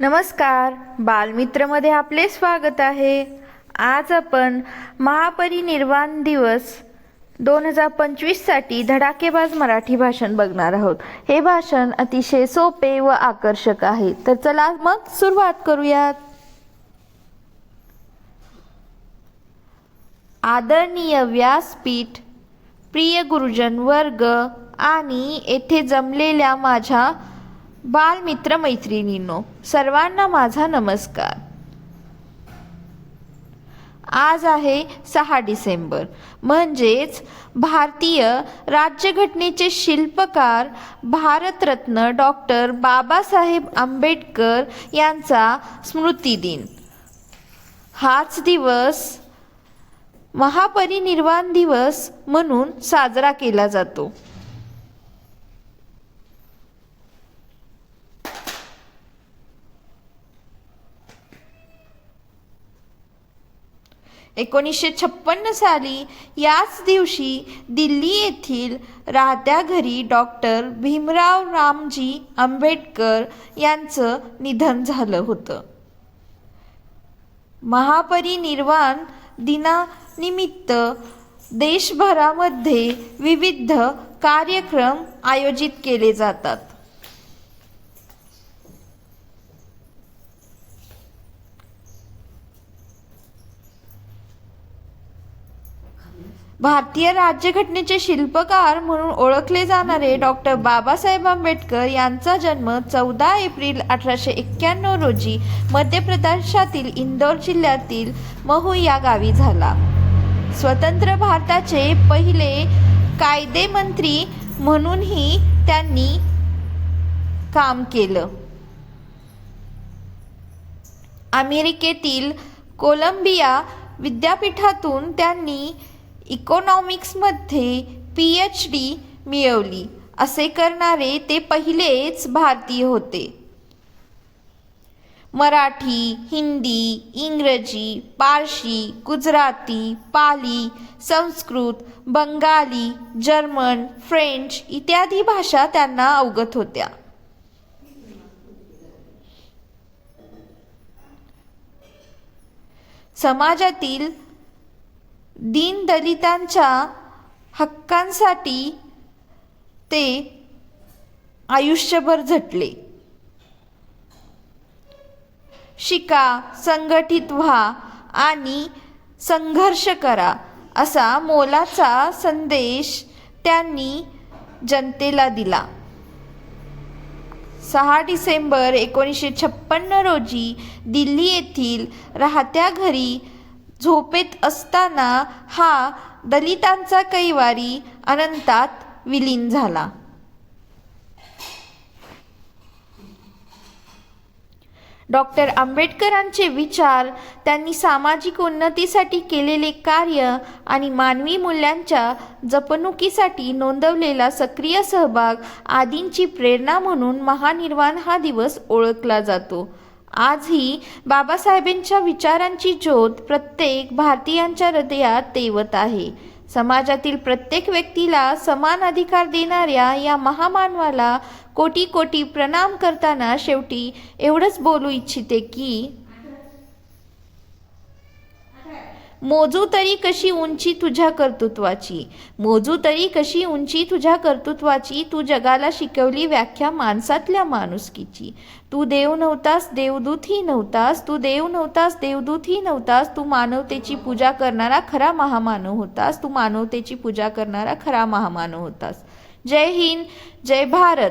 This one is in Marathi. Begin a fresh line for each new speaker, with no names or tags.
नमस्कार. बालमित्रमध्ये आपले स्वागत आहे. आज आपण महापरिनिर्वाण दिवस दोन हजार पंचवीससाठी धडाकेबाज मराठी भाषण बघणार आहोत. हे भाषण अतिशय सोपे व आकर्षक आहे. तर चला मग सुरुवात करूयात. आदरणीय व्यासपीठ प्रिय गुरुजन वर्ग आणि येथे जमलेल्या माझ्या बालमित्र मैत्रिणींनो सर्वांना माझा नमस्कार. आज आहे सहा डिसेंबर. म्हणजेच भारतीय राज्यघटनेचे शिल्पकार भारतरत्न डॉक्टर बाबासाहेब आंबेडकर यांचा स्मृतिदिन. हाच दिवस महापरिनिर्वाण दिवस म्हणून साजरा केला जातो. एकोणीसशे छप्पन्न साली याच दिवशी दिल्ली येथील राहत्या घरी डॉक्टर भीमराव रामजी आंबेडकर यांचं निधन झालं होतं. महापरिनिर्वाण दिनानिमित्त देशभरामध्ये विविध कार्यक्रम आयोजित केले जातात. भारतीय राज्यघटनेचे शिल्पकार म्हणून ओळखले जाणारे डॉक्टर बाबासाहेब आंबेडकर यांचा जन्म चौदा एप्रिल अठराशे एक्क्याण्णव रोजी मध्य प्रदेशातील इंदौर जिल्ह्यातील महू या गावी झाला. स्वतंत्र भारताचे पहिले कायदेमंत्री म्हणूनही त्यांनी काम केलं. अमेरिकेतील कोलंबिया विद्यापीठातून त्यांनी इकॉनॉमिक्समध्ये पी एच डी मिळवली. असे करणारे ते पहिलेच भारतीय होते. मराठी हिंदी इंग्रजी पारशी गुजराती पाली संस्कृत बंगाली जर्मन फ्रेंच इत्यादी भाषा त्यांना अवगत होत्या. समाजातील दीनदलितांच्या हक्कांसाठी ते आयुष्यभर झटले. शिका संघटित व्हा आणि संघर्ष करा असा मोलाचा संदेश त्यांनी जनतेला दिला. सहा डिसेंबर एकोणीसशे छप्पन्न रोजी दिल्ली येथील राहत्या घरी झोपेत असताना हा दलितांचा कैवारी अनंतात विलीन झाला. डॉक्टर आंबेडकरांचे विचार त्यांनी सामाजिक उन्नतीसाठी केलेले कार्य आणि मानवी मूल्यांच्या जपणुकीसाठी नोंदवलेला सक्रिय सहभाग आदींची प्रेरणा म्हणून महानिर्वाण हा दिवस ओळखला जातो. आजही बाबासाहेबांच्या विचारांची ज्योत प्रत्येक भारतीयांच्या हृदयात तेवत आहे. समाजातील प्रत्येक व्यक्तीला समान अधिकार देणाऱ्या या महामानवाला कोटी कोटी प्रणाम करताना शेवटी एवढंच बोलू इच्छिते की मोजू तरी कशी उंची तुझ्या कर्तृत्वाची? मोजू तरी कशी उंची तुझ्या कर्तृत्वाची? तू जगाला शिकवली व्याख्या माणसातल्या माणुसकीची. तू देव नव्हतास देवदूतही नव्हतास. तू देव नव्हतास देवदूतही नव्हतास. तू मानवतेची पूजा करणारा खरा महामानव होतास. तू मानवतेची पूजा करणारा खरा महामानव होतास. जय हिंद जय भारत.